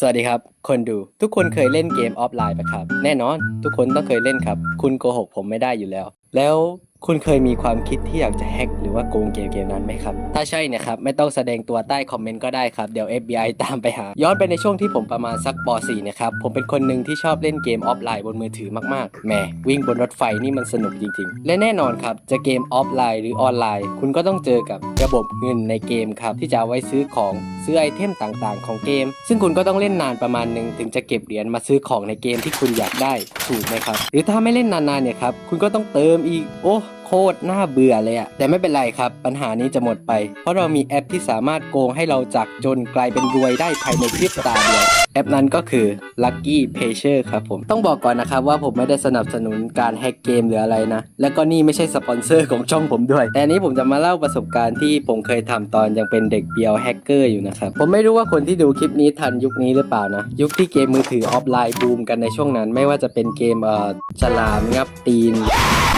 สวัสดีครับ คนดูทุกคนเคยเล่นเกมออฟไลน์ปะครับ แน่นอนทุกคนต้องเคยเล่นครับ คุณโกหกผมไม่ได้อยู่แล้ว แล้ว คุณเคยมีความคิดที่อยากจะแฮ็กหรือว่าโกงเกมเกมนั้นไหมครับ ถ้าใช่เนะครับ ไม่ต้องแสดงตัวใต้คอมเมนต์ก็ได้ครับ เดี๋ยว FBI ตามไปหา ย้อนไปในช่วงที่ผมประมาณสักป .4 นะครับ ผมเป็นคนหนึ่งที่ชอบเล่นเกมออฟไลน์บนมือถือมากๆแหมวิ่งบนรถไฟนี่มันสนุกจริงๆ และแน่นอนครับ จะเกมออฟไลน์หรือออนไลน์ คุณก็ต้องเจอกับระบบเงินในเกมครับที่จะเอาไว้ซื้อของซื้อไอเทมต่างๆ ของเกม ซึ่งคุณก็ต้องเล่นนานประมาณหนึ่งถึงจะเก็บเหรียญมาซื้อของในเกมที่คุณอยากได้ ถูกไหมครับ หรือถ้าไม่เล่นนานๆเนี่ยครับ คุณก็ต้องเติมอีก โอ้ โคตรน่าเบื่อเลยอะแต่ไม่เป็นไรครับ ปัญหานี้จะหมดไป เพราะเรามีแอปที่สามารถโกงให้เราจากจนกลายเป็นรวยได้ภายในพริบตาเดียวแอปนั้นก็คือ Lucky p a g e r ครับผม ต้องบอกก่อนนะครับว่าผมไม่ได้สนับสนุนการแฮกเกมหรืออะไรนะ และก็นี่ไม่ใช่สปอนเซอร์ของช่องผมด้วย แต่อันนี้ผมจะมาเล่าประสบการณ์ที่ผมเคยทำตอนยังเป็นเด็กเบียวแฮกเกอร์อยู่นะครับ ผมไม่รู้ว่าคนที่ดูคลิปนี้ทันยุคนี้หรือเปล่านะ ยุคที่เกมมือถือออฟไลน์บูมกันในช่วงนั้น ไม่ว่าจะเป็นเกมเอ่อฉลามงับตีน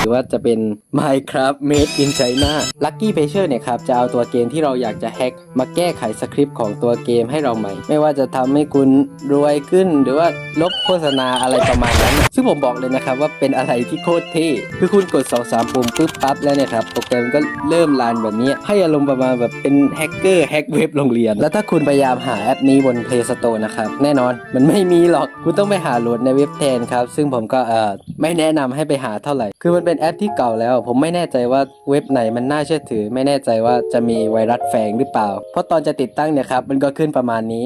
หรือว่าจะเป็น Minecraft Made in China Lucky p a g e r เนี่ยครับจะเอาตัวเกมที่เราอยากจะแฮ็กมาแก้ไขสคริปต์ของตัวเกมให้เราใหม่ ไม่ว่าจะทำให้คุณรวยขึ้น หรือว่าลบโฆษณาอะไรประมาณนั้น ซึ่งผมบอกเลยนะครับว่าเป็นอะไรที่โคตรเท่คือคุณกด 2 3 ปุ่มปุ๊บปั๊บแล้วเนี่ยครับโปรแกรมก็เริ่มรันแบบนี้ ให้อารมณ์ประมาณแบบเป็นแฮกเกอร์แฮกเว็บโรงเรียน แล้วถ้าคุณพยายามหาแอปนี้บน Play Store นะครับแน่นอนมันไม่มีหรอกคุณต้องไปหาโหลดในเว็บแทนครับซึ่งผมก็เอ่อไม่แนะนำให้ไปหาเท่าไหร่คือมันเป็นแอปที่เก่าแล้ว ผมไม่แน่ใจว่าเว็บไหนมันน่าเชื่อถือ ไม่แน่ใจว่าจะมีไวรัสแฝงหรือเปล่า เพราะตอนจะติดตั้งเนี่ยครับมันก็ขึ้นประมาณนี้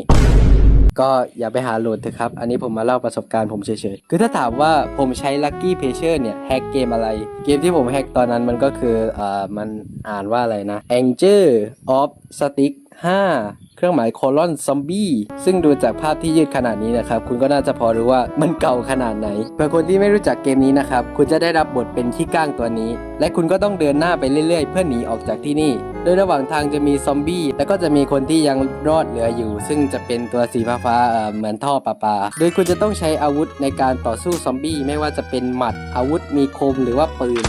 ก็อย่าไปหาโหลดเถอะครับ อันนี้ผมมาเล่าประสบการณ์ผมเฉยๆ คือถ้าถามว่าผมใช้ Lucky p a g e r เนี่ยแฮกเกมอะไร เกมที่ผมแฮกตอนนั้นมันก็คืออ่ามันอ่านว่าอะไรนะ Angel of Stick 5 เครื่องหมายโคลอนซอมบี้ซึ่งดูจากภาพที่ยืดขนาดนี้นะครับ คุณก็น่าจะพอรู้ว่ามันเก่าขนาดไหนเพื่อคนที่ไม่รู้จักเกมนี้นะครับ คุณจะได้รับบทเป็นขี้ก้างตัวนี้ และคุณก็ต้องเดินหน้าไปเรื่อยๆ เพื่อหนีออกจากที่นี่ โดยระหว่างทางจะมีซอมบี้แล้วก็จะมีคนที่ยังรอดเหลืออยู่ ซึ่งจะเป็นตัวสีฟ้าๆเเหมือนท่อประปา โดยคุณจะต้องใช้อาวุธในการต่อสู้ซอมบี้ไม่ว่าจะเป็นหมัดอาวุธมีคมหรือว่าปืน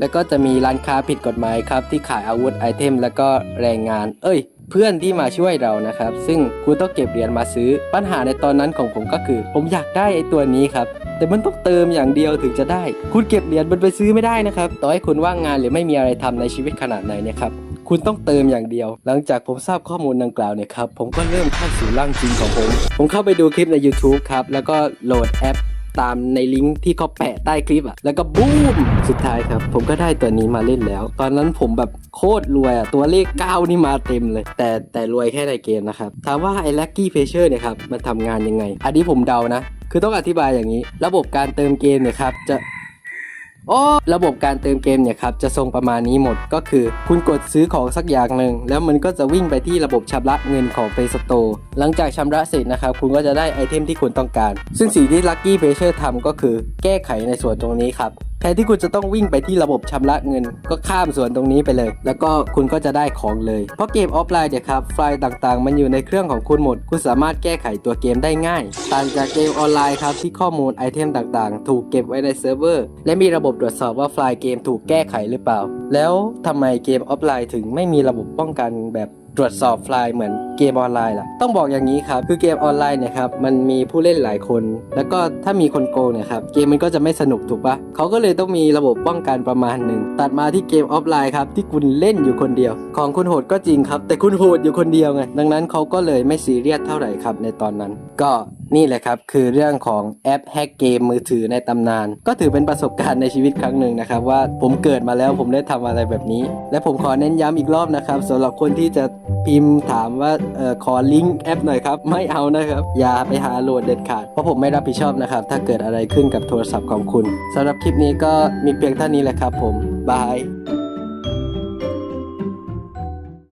แล้วก็จะมีร้านค้าผิดกฎหมายครับที่ขายอาวุธไอเทม แล้วก็แรงงาน เอ้ย เพื่อนที่มาช่วยเรานะครับ ซึ่งคุณต้องเก็บเหรียญมาซื้อ ปัญหาในตอนนั้นของผมก็คือ ผมอยากได้ไอตัวนี้ครับแต่มันต้องเติมอย่างเดียวถึงจะได้ คุณเก็บเหรียญมันไปซื้อไม่ได้นะครับต่อให้คุณว่างงานหรือไม่มีอะไรทำในชีวิตขนาดไหนเนะครับคุณต้องเติมอย่างเดียว หลังจากผมทราบข้อมูลดังกล่าวเนี่ยครับผมก็เริ่มเข้าสู่ร่างจริงของผม ผมเข้าไปดูคลิปใน YouTube ครับแล้วก็โหลดแอป ตามในลิงก์ที่เขาแปะใต้คลิปอะแล้วก็บูมสุดท้ายครับ ผมก็ได้ตัวนี้มาเล่นแล้ว ตอนนั้นผมแบบโคตรรวยอะตัวเลข 9 นี่มาเต็มเลย แต่แต่รวยแค่ในเกมนะครับ ถามว่าไอ้ Lucky p a g e r เนี่ยครับมันทำงานยังไง อันนี้ผมเดานะ คือต้องอธิบายอย่างนี้ ระบบการเติมเกมเนี่ยครับจะ โอ้ระบบการเติมเกมเนี่ยครับจะทรงประมาณนี้หมดก็คือ คุณกดซื้อของสักอย่างหนึ่ง แล้วมันก็จะวิ่งไปที่ระบบชำระเงินของ Play Store หลังจากชำระเสร็จนะครับคุณก็จะได้ไอเทมที่คุณต้องการ ซึ่งสิ่งที่ Lucky p a g e r ทำก็คือแก้ไขในส่วนตรงนี้ครับ แทนที่คุณจะต้องวิ่งไปที่ระบบชำระเงิน ก็ข้ามส่วนตรงนี้ไปเลย แล้วก็คุณก็จะได้ของเลย เพราะเกมออฟไลน์เนี่ยครับไฟล์ต่างๆ มันอยู่ในเครื่องของคุณหมด คุณสามารถแก้ไขตัวเกมได้ง่ายต่างจากเกมออนไลน์ครับที่ข้อมูลไอเทมต่างๆ ถูกเก็บไว้ในเซิร์ฟเวอร์และมีระบบตรวจสอบว่าไฟล์เกมถูกแก้ไขหรือเปล่า แล้วทำไมเกมออฟไลน์ถึงไม่มีระบบป้องกันแบบ ตรวจสอบไฟล์เหมือนเกมออนไลน์ล่ะ ต้องบอกอย่างนี้ครับ คือเกมออนไลน์เนี่ยครับ มันมีผู้เล่นหลายคน แล้วก็ถ้ามีคนโกงเนี่ยครับ เกมมันก็จะไม่สนุกถูกปะเขาก็เลยต้องมีระบบป้องกันประมาณหนึ่ง ตัดมาที่เกมออฟไลน์ครับ ที่คุณเล่นอยู่คนเดียว ของคุณโหดก็จริงครับ แต่คุณโหดอยู่คนเดียวไง ดังนั้นเขาก็เลยไม่ซีเรียสเท่าไหร่ครับในตอนนั้น ก็ นี่แหละครับ คือเรื่องของแอปแฮกเกมมือถือในตำนาน ก็ถือเป็นประสบการณ์ในชีวิตครั้งหนึ่งนะครับ ว่าผมเกิดมาแล้วผมได้ทำอะไรแบบนี้ และผมขอเน้นย้ำอีกรอบนะครับสำหรับคนที่จะพิมพ์ถามว่าออขอลิงก์แอปหน่อยครับ ไม่เอานะครับ อย่าไปหาโหลดเด็ดขาด เพราะผมไม่รับผิดชอบนะครับ ถ้าเกิดอะไรขึ้นกับโทรศัพท์ของคุณสำหรับคลิปนี้ก็มีเพียงเท่านี้แหละครับ ผมบาย